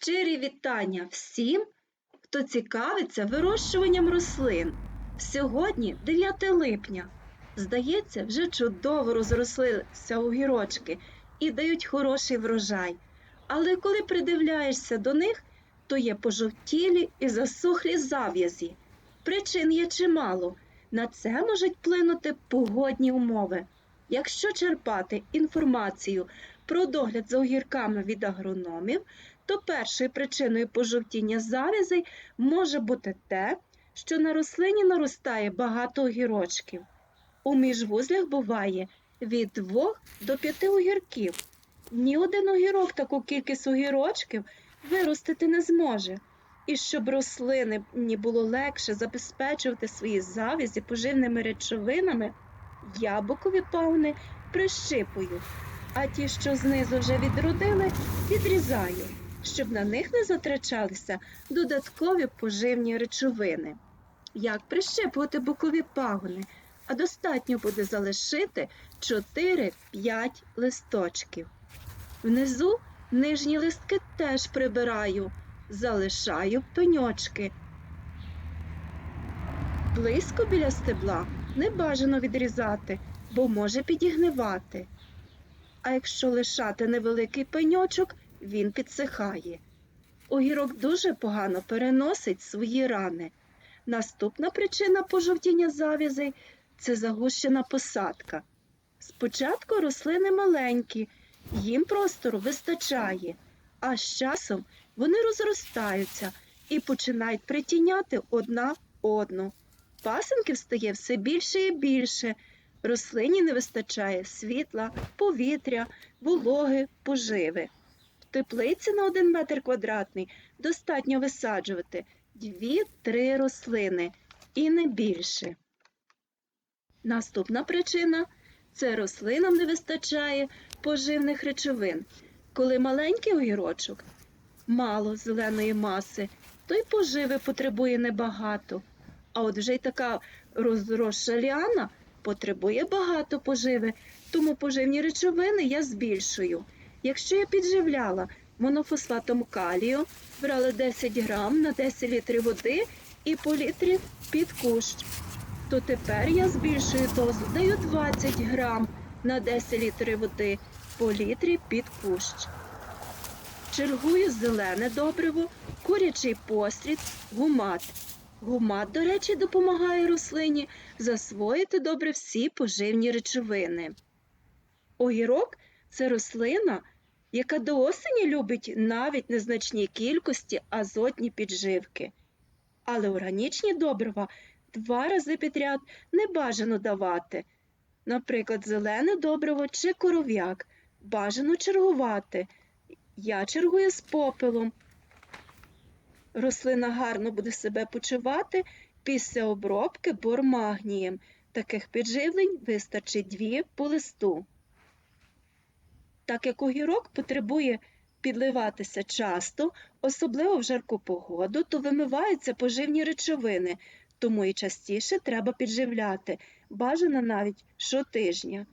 Щирі вітання всім, хто цікавиться вирощуванням рослин. Сьогодні 9 липня. Здається, вже чудово розрослися огірочки і дають хороший врожай. Але коли придивляєшся до них, то є пожовтілі і засохлі зав'язі. Причин є чимало. На це можуть вплинути погодні умови. Якщо черпати інформацію про догляд за огірками від агрономів, то першою причиною пожовтіння завязей може бути те, що на рослині наростає багато огірочків. У міжвузлях буває від 2 до 5 огірків. Ні один огірок таку кількість огірочків виростити не зможе. І щоб рослини було легше забезпечувати свої завязі поживними речовинами, яблукові пагони прищипую, а ті, що знизу вже відродили, відрізаю, щоб на них не затрачалися додаткові поживні речовини. Як прищипувати бокові пагони? А достатньо буде залишити 4-5 листочків. Внизу нижні листки теж прибираю, залишаю пеньочки. Близько біля стебла не бажано відрізати, бо може підігнивати. А якщо лишати невеликий пеньочок, він підсихає. Огірок дуже погано переносить свої рани. Наступна причина пожовтіння завязей це загущена посадка. Спочатку рослини маленькі, їм простору вистачає, а з часом вони розростаються і починають притіняти одна одну. Пасенків стає все більше і більше. Рослині не вистачає світла, повітря, вологи, поживи. Теплиці на один метр квадратний достатньо висаджувати 2-3 рослини і не більше. Наступна причина це рослинам не вистачає поживних речовин. Коли маленький огірочок, мало зеленої маси, то й поживи потребує небагато. А от вже й така розросша ліана потребує багато поживи, тому поживні речовини я збільшую. Якщо я підживляла монофосфатом калію, брала 10 грам на 10 літрів води і по літрі під кущ, то тепер я збільшую дозу, даю 20 грам на 10 літрів води по літрі під кущ. Чергую зелене добриво, курячий послід, гумат. Гумат, до речі, допомагає рослині засвоїти добре всі поживні речовини. Огірок це рослина, яка до осені любить навіть незначні кількості азотні підживки. Але органічні добрива два рази підряд не бажано давати. Наприклад, зелене добриво чи коров'як бажано чергувати. Я чергую з попелом. Рослина гарно буде себе почувати після обробки бормагнієм. Таких підживлень вистачить дві по листу. Так як огірок потребує підливатися часто, особливо в жарку погоду, то вимиваються поживні речовини, тому і частіше треба підживляти, бажано навіть щотижня.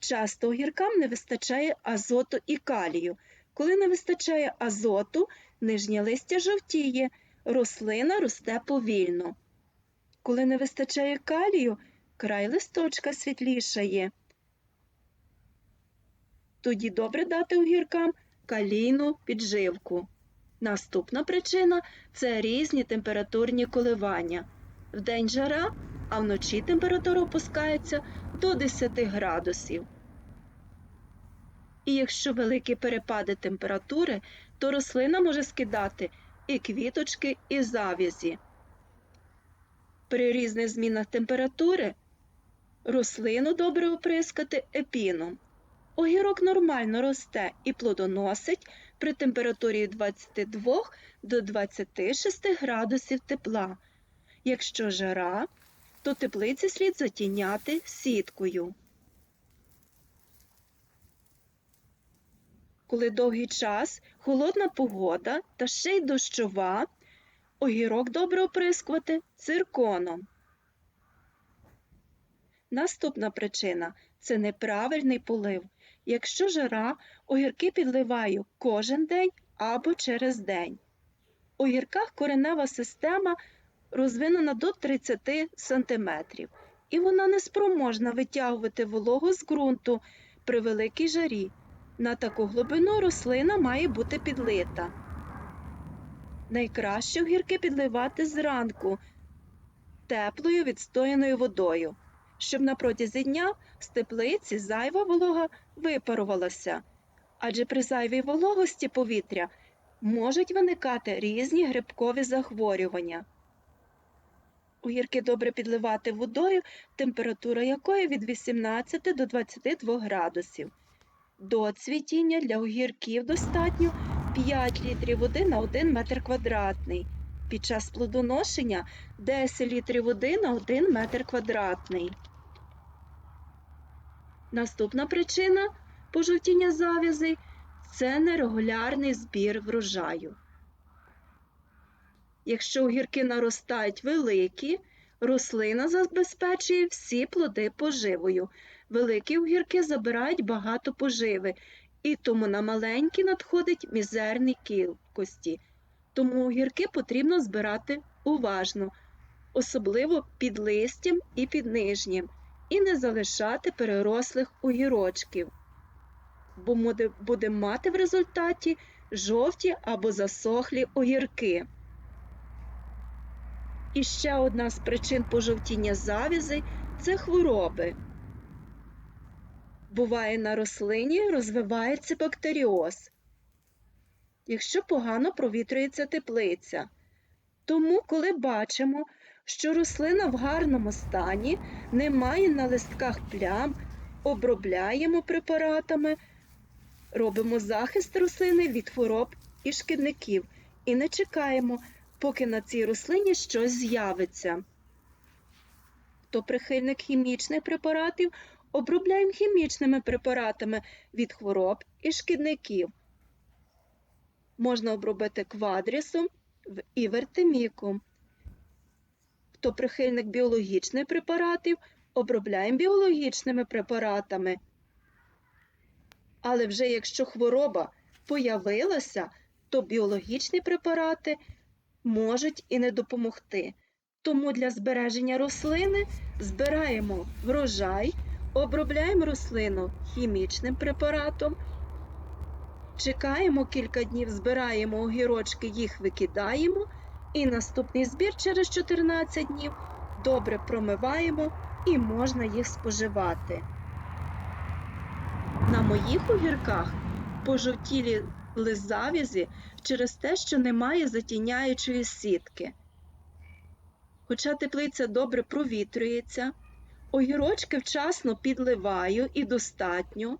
Часто огіркам не вистачає азоту і калію. Коли не вистачає азоту, нижнє листя жовтіє, рослина росте повільно. Коли не вистачає калію, край листочка світлішає. Тоді добре дати огіркам калійну підживку. Наступна причина це різні температурні коливання. Вдень жара, а вночі температура опускається до 10 градусів. І якщо великі перепади температури, то рослина може скидати і квіточки, і зав'язі. При різних змінах температури рослину добре оприскати епіном. Огірок нормально росте і плодоносить при температурі 22 до 26 градусів тепла. Якщо жара, то теплиці слід затіняти сіткою. Коли довгий час, холодна погода та ще й дощова, огірок добре оприскувати цирконом. Наступна причина це неправильний полив. Якщо жара, огірки підливаю кожен день або через день. У гірках коренева система розвинена до 30 см, і вона не спроможна витягувати вологу з ґрунту при великій жарі. На таку глибину рослина має бути підлита. Найкраще огірки підливати зранку теплою відстояною водою, щоб на протязі дня з теплиці зайва волога випарувалася, адже при зайвій вологості повітря можуть виникати різні грибкові захворювання. Огірки добре підливати водою, температура якої від 18 до 22 градусів. До цвітіння для огірків достатньо 5 літрів води на 1 метр квадратний. Під час плодоношення 10 літрів води на 1 метр квадратний. Наступна причина пожовтіння завязей це нерегулярний збір врожаю. Якщо огірки наростають великі, рослина забезпечує всі плоди поживою. Великі огірки забирають багато поживи, і тому на маленькі надходить мізерні кількості. Тому огірки потрібно збирати уважно, особливо під листям і під нижнім, і не залишати перерослих огірочків, бо буде- буде мати в результаті жовті або засохлі огірки. І ще одна з причин пожовтіння завязей це хвороби. Буває на рослині розвивається бактеріоз, якщо погано провітрюється теплиця. Тому, коли бачимо, що рослина в гарному стані, не має на листках плям, обробляємо препаратами, робимо захист рослини від хвороб і шкідників і не чекаємо, поки на цій рослині щось з'явиться. Хто прихильник хімічних препаратів, обробляємо хімічними препаратами від хвороб і шкідників. Можна обробити квадрісом і вертеміком. Хто прихильник біологічних препаратів, обробляємо біологічними препаратами. Але вже якщо хвороба появилася, то біологічні препарати можуть і не допомогти. Тому для збереження рослини збираємо врожай, обробляємо рослину хімічним препаратом, чекаємо кілька днів, збираємо огірочки, їх викидаємо, і наступний збір через 14 днів добре промиваємо і можна їх споживати. На моїх огірках пожовтілі завязі через те, що немає затіняючої сітки. Хоча теплиця добре провітрюється, огірочки вчасно підливаю і достатньо,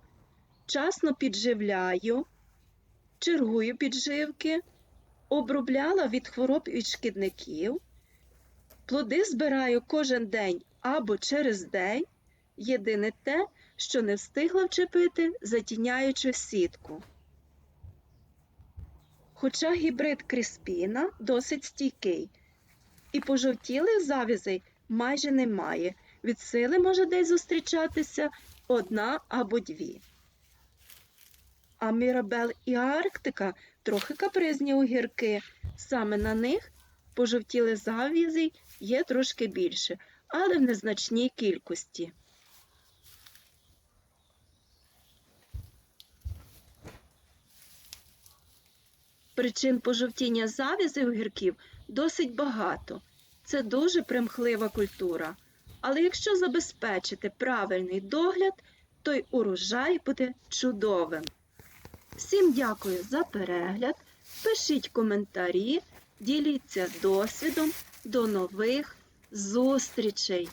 вчасно підживляю, чергую підживки, обробляла від хвороб і шкідників, плоди збираю кожен день або через день. Єдине те, що не встигла вчепити затіняючу сітку. Хоча гібрид Кріспіна досить стійкий, і пожовтілих завязей майже немає. Від сили може десь зустрічатися одна або дві. А Мірабел і Арктика трохи капризні огірки. Саме на них пожовтілих завязей є трошки більше, але в незначній кількості. Причин пожовтіння завязей огірків досить багато. Це дуже примхлива культура. Але якщо забезпечити правильний догляд, то й урожай буде чудовим. Всім дякую за перегляд. Пишіть коментарі, діліться досвідом. До нових зустрічей!